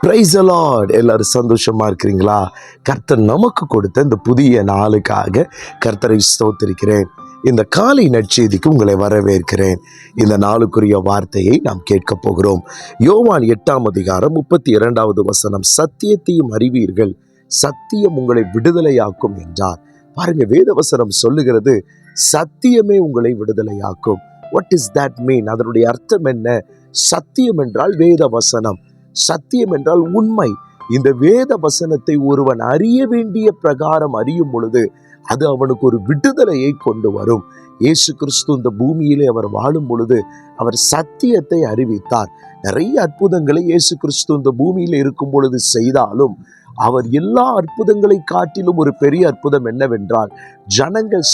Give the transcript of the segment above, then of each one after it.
Price alert எல்லாரும் சந்தோஷமாக இருக்கிறீங்களா? கர்த்தர் நமக்கு கொடுத்த இந்த புதிய நாளுக்காக கர்த்தரை ஸ்தோத்திருக்கிறேன். இந்த காலை நற்செய்திக்கு உங்களை வரவேற்கிறேன். இந்த நாளுக்குரிய வார்த்தையை நாம் கேட்கப் போகிறோம். யோவான் எட்டாம் அதிகாரம் முப்பத்தி இரண்டாவது வசனம் சத்தியத்தையும் அறிவீர்கள் சத்தியம் உங்களை விடுதலையாக்கும் என்றார். பாருங்க வேதவசனம் சொல்லுகிறது சத்தியமே உங்களை விடுதலையாக்கும். வாட் இஸ் தட் மீன் அதனுடைய அர்த்தம் என்ன? சத்தியம் என்றால் வேத வசனம் சத்தியம் என்றால் உண்மை. இந்த வேத வசனத்தை ஒருவன் அறிய வேண்டிய பிரகாரம் அறியும் பொழுது அது அவனுக்கு ஒரு விடுதலையை கொண்டு வரும். இயேசு கிறிஸ்து இந்த பூமியிலே அவர் வாழும் பொழுது அவர் சத்தியத்தை அறிவித்தார். நிறைய அற்புதங்களை இயேசு கிறிஸ்து இந்த பூமியில் இருக்கும் பொழுது செய்தாலும் அவர் எல்லா அற்புதங்களை காட்டிலும் ஒரு பெரிய அற்புதம் என்னவென்றால் ஜனங்கள்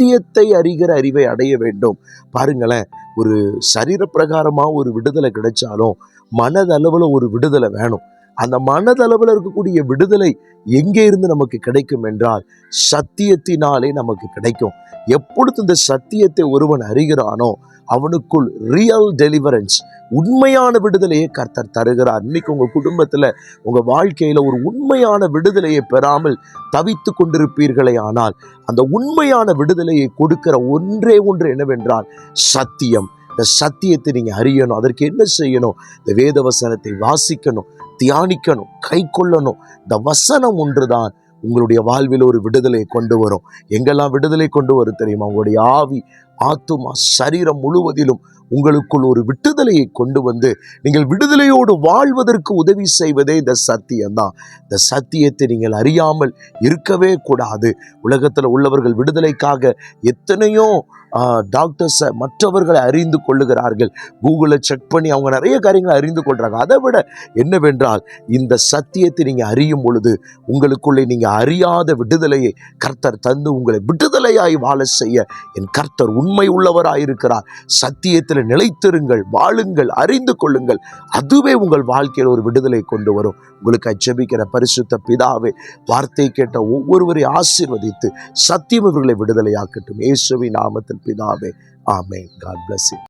சத்தியத்தை அறிகிற அறிவை அடைய வேண்டும். பாருங்களேன் ஒரு சரீர பிரகாரமாக ஒரு விடுதலை கிடைச்சாலும் மனதளவில் ஒரு விடுதலை வேணும். அந்த மனதளவில் இருக்கக்கூடிய விடுதலை எங்கே இருந்து நமக்கு கிடைக்கும் என்றால் சத்தியத்தினாலே நமக்கு கிடைக்கும். எப்பொழுது இந்த சத்தியத்தை ஒருவன் அறிகிறானோ அவனுக்குள் ரியல் டெலிவரன்ஸ் உண்மையான விடுதலையை கர்த்தர் தருகிறார். இன்னைக்கு உங்கள் குடும்பத்தில் உங்கள் வாழ்க்கையில் ஒரு உண்மையான விடுதலையை பெறாமல் தவித்து கொண்டிருப்பீர்களே ஆனால் அந்த உண்மையான விடுதலையை கொடுக்கிற ஒன்றே ஒன்று என்னவென்றால் சத்தியம். இந்த சத்தியத்தை நீங்கள் அறியணும். அதற்கு என்ன செய்யணும்? இந்த வேதவசனத்தை வாசிக்கணும். தியானிக்கணும் கை கொள்ளணும். இந்த வசனம் ஒன்றுதான் உங்களுடைய வாழ்வில் ஒரு விடுதலை கொண்டு வரும். எங்கெல்லாம் விடுதலை கொண்டு வரும் தெரியுமா? உங்களுடைய ஆவி ஆத்துமா சரீரம் முழுவதிலும் உங்களுக்குள் ஒரு விடுதலையை கொண்டு வந்து நீங்கள் விடுதலையோடு வாழ்வதற்கு உதவி செய்வதே இந்த சத்தியம்தான். இந்த சத்தியத்தை நீங்கள் அறியாமல் இருக்கவே கூடாது. உலகத்தில் உள்ளவர்கள் விடுதலைக்காக எத்தனையோ டாக்டர்ஸை மற்றவர்களை அறிந்து கொள்ளுகிறார்கள். கூகுளை செக் பண்ணி அவங்க நிறைய காரியங்களை அறிந்து கொள்கிறாங்க அதை விட என்னவென்றால் இந்த சத்தியத்தை நீங்கள் அறியும் பொழுது உங்களுக்குள்ளே நீங்கள் அறியாத விடுதலையை கர்த்தர் தந்து உங்களை விடுதலையாய் வாழ செய்ய என் கர்த்தர் உண்மை உள்ளவராயிருக்கிறார். சத்தியத்தில் நிலைத்திருங்கள் வாழுங்கள் அறிந்து கொள்ளுங்கள். அதுவே உங்கள் வாழ்க்கையில் ஒரு விடுதலை கொண்டு வரும். உங்களுக்கு அச்சபிக்கிற பரிசுத்த பிதாவே வார்த்தை கேட்ட ஒவ்வொருவரை ஆசீர்வதித்து சத்தியம் இவர்களை விடுதலையாக்கட்டும். இயேசுவின் நாமத்தில் பிதாவே ஆமே காட் பிளஸ்